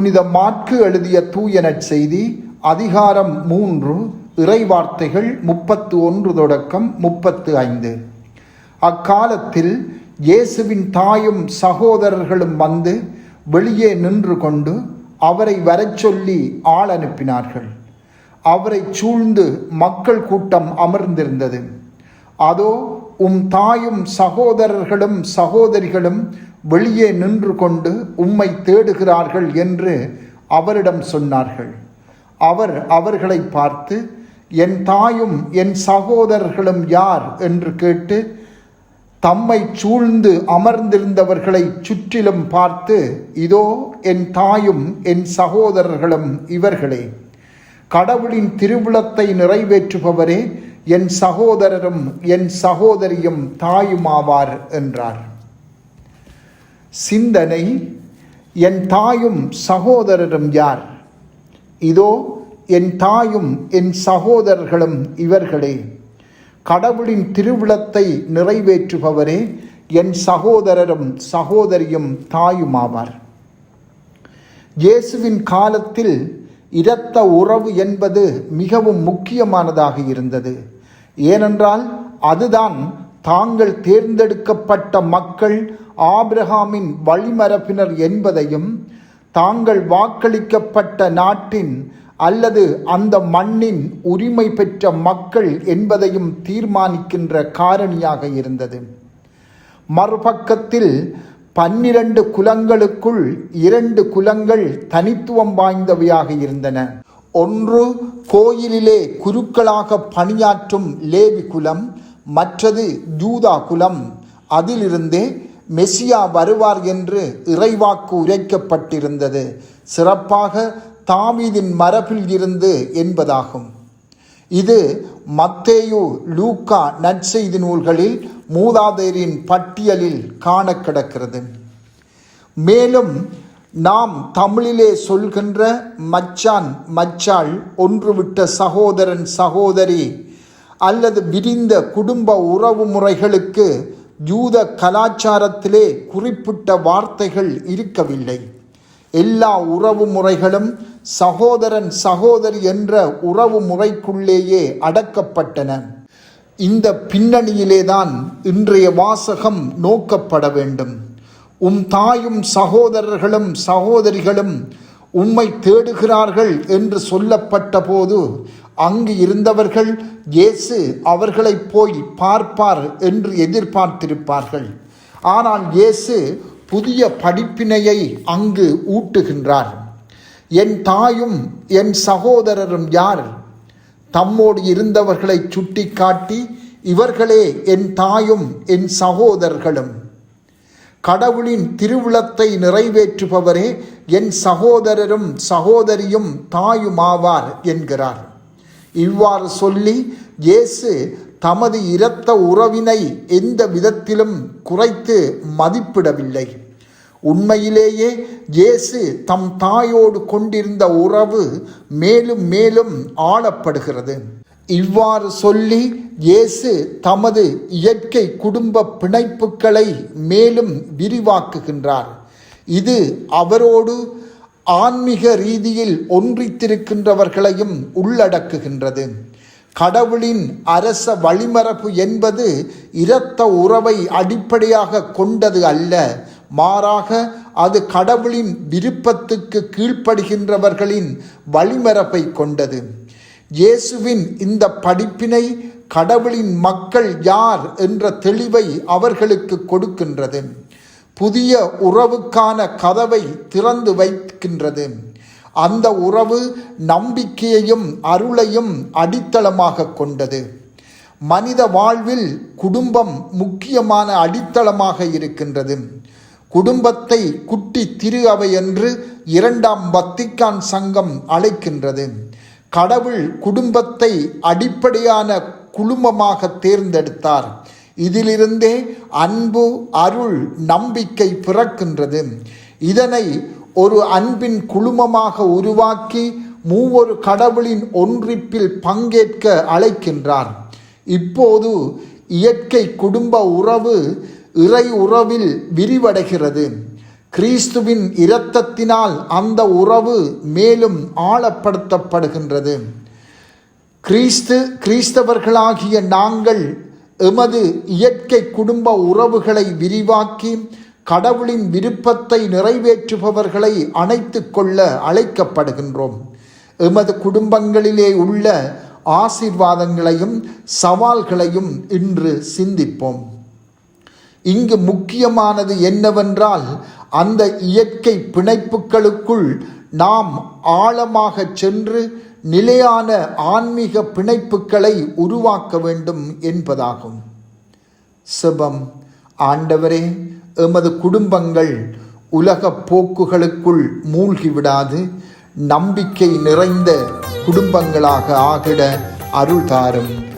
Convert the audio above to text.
புனித மாற்கு எழுதிய தூய செய்தி அதிகாரம் மூன்று இறைவார்த்தைகள் முப்பத்து ஒன்று தொடக்கம் முப்பத்து ஐந்து. அக்காலத்தில் இயேசுவின் தாயும் சகோதரர்களும் வந்து வெளியே நின்று கொண்டு அவரை வரச் சொல்லி ஆள் அனுப்பினார்கள். அவரை சூழ்ந்து மக்கள் கூட்டம் அமர்ந்திருந்தது. அதோ உம் தாயும் சகோதரர்களும் சகோதரிகளும் வெளியே நின்று கொண்டு உம்மை தேடுகிறார்கள் என்று அவரிடம் சொன்னார்கள். அவர் அவர்களை பார்த்து என் தாயும் என் சகோதரர்களும் யார்? என்று கேட்டு தம்மை சூழ்ந்து அமர்ந்திருந்தவர்களை சுற்றிலும் பார்த்து இதோ என் தாயும் என் சகோதரர்களும் இவர்களே. கடவுளின் திருவிழத்தை நிறைவேற்றுபவரே என் சகோதரரும் என் சகோதரியும் தாயுமாவார் என்றார். சிந்தனை என் தாயும் சகோதரரும் யார்? இதோ என் தாயும் என் சகோதரர்களும் இவர்களே. கடவுளின் திருவிழத்தை நிறைவேற்றுபவரே என் சகோதரரும் சகோதரியும் தாயுமாவார். இயேசுவின் காலத்தில் இரத்த உறவு என்பது மிகவும் முக்கியமானதாக இருந்தது. ஏனென்றால் அதுதான் தாங்கள் தேர்ந்தெடுக்கப்பட்ட மக்கள் ஆப்ரஹாமின் வழிமரப்பினர் என்பதையும் தாங்கள் வாக்களிக்கப்பட்ட நாட்டின் அல்லது அந்த மண்ணின் உரிமை பெற்ற மக்கள் என்பதையும் தீர்மானிக்கின்ற காரணியாக இருந்தது. மறுபக்கத்தில் பன்னிரண்டு குலங்களுக்குள் இரண்டு குலங்கள் தனித்துவம் வாய்ந்தவையாக இருந்தன. ஒன்று கோயிலிலே குருக்களாக பணியாற்றும் லேவி குலம் மற்றது ஜூதா குலம். அதிலிருந்தே மெசியா வருவார் என்று இறைவாக்கு உரைக்கப்பட்டிருந்தது. சிறப்பாக தாமீதின் மரபில் இருந்து என்பதாகும். இது மத்தேயு லூக்கா நற்செய்தி நூல்களில் மூதாதையரின் பட்டியலில் காண கிடக்கிறது மேலும் நாம் தமிழிலே சொல்கின்ற மச்சான் மச்சாள் ஒன்றுவிட்ட சகோதரன் சகோதரி அல்லது விரிந்த குடும்ப உறவு முறைகளுக்கு யூத கலாச்சாரத்திலே குறிப்பிட்ட வார்த்தைகள் இருக்கவில்லை. எல்லா உறவு முறைகளும் சகோதரன் சகோதரி என்ற உறவு முறைக்குள்ளேயே அடக்கப்பட்டன. இந்த பின்னணியிலேதான் இன்றைய வாசகம் நோக்கப்பட வேண்டும். உம் தாயும் சகோதரர்களும் சகோதரிகளும் உம்மை தேடுகிறார்கள் என்று சொல்லப்பட்ட போது அங்கு இருந்தவர்கள் இயேசு அவர்களை போய் பார்ப்பார் என்று எதிர்பார்த்திருப்பார்கள். ஆனால் இயேசு புதிய படிப்பினையை அங்கு ஊட்டுகின்றார். என் தாயும் என் சகோதரரும் யார்? தம்மோடு இருந்தவர்களை சுட்டி காட்டி இவர்களே என் தாயும் என் சகோதரர்களும். கடவுளின் திருவிழத்தை நிறைவேற்றுபவரே என் சகோதரரும் சகோதரியும் தாயுமாவார் என்கிறார். இவ்வாறு சொல்லி இயேசு தமது இரத்த உறவினை எந்த விதத்திலும் குறைத்து மதிப்பிடவில்லை. உண்மையிலேயே இயேசு தம் தாயோடு கொண்டிருந்த உறவு மேலும் மேலும் ஆளப்படுகிறது. இவ்வாறு சொல்லி இயேசு தமது இயற்கை குடும்ப பிணைப்புகளை மேலும் விரிவாக்குகின்றார். இது அவரோடு ஆன்மீக ரீதியில் ஒன்றித்திருக்கின்றவர்களையும் உள்ளடக்குகின்றது. கடவுளின் அரச வழிமரபு என்பது இரத்த உறவை அடிப்படையாக கொண்டது அல்ல. மாறாக அது கடவுளின் விருப்பத்துக்கு கீழ்ப்படுகின்றவர்களின் வழிமரபை கொண்டது. இயேசுவின் இந்த படிப்பினை கடவுளின் மக்கள் யார் என்ற தெளிவை அவர்களுக்கு கொடுக்கின்றது. புதிய உறவுக்கான கதவை திறந்து வைக்கின்றது. அந்த உறவு நம்பிக்கையையும் அருளையும் அடித்தளமாக கொண்டது. மனித வாழ்வில் குடும்பம் முக்கியமான அடித்தளமாக இருக்கின்றது. குடும்பத்தை குட்டி திரு அவை என்று இரண்டாம் வத்திக்கான் சங்கம் அழைக்கின்றது. கடவுள் குடும்பத்தை அடிப்படையான குழுமமாக தேர்ந்தெடுத்தார். இதிலிருந்தே அன்பு அருள் நம்பிக்கை பிறக்கின்றது. இதனை ஒரு அன்பின் குழுமமாக உருவாக்கி மூவொரு கடவுளின் ஒன்றிப்பில் பங்கேற்க அழைக்கின்றார். இப்போது இயற்கை குடும்ப உறவு இறை உறவில் விரிவடைகிறது. கிறிஸ்துவின் இரத்தத்தினால் அந்த உறவு மேலும் ஆழப்படுத்தப்படுகின்றது. கிறிஸ்து கிறிஸ்தவர்களாகிய நாங்கள் எமது இயற்கை குடும்ப உறவுகளை விரிவாக்கி கடவுளின் விருப்பத்தை நிறைவேற்றுபவர்களை அணைத்து கொள்ள அழைக்கப்படுகின்றோம். எமது குடும்பங்களிலே உள்ள ஆசீர்வாதங்களையும் சவால்களையும் இன்று சிந்திப்போம். இங்கு முக்கியமானது என்னவென்றால் அந்த இயற்கை பிணைப்புகளுக்குள் நாம் ஆழமாக சென்று நிலையான ஆன்மீக பிணைப்புகளை உருவாக்க வேண்டும் என்பதாகும். சிவம் ஆண்டவரே எமது குடும்பங்கள் உலக போக்குகளுக்குள் மூழ்கிவிடாது நம்பிக்கை நிறைந்த குடும்பங்களாக ஆகிட அருள் தாரும்.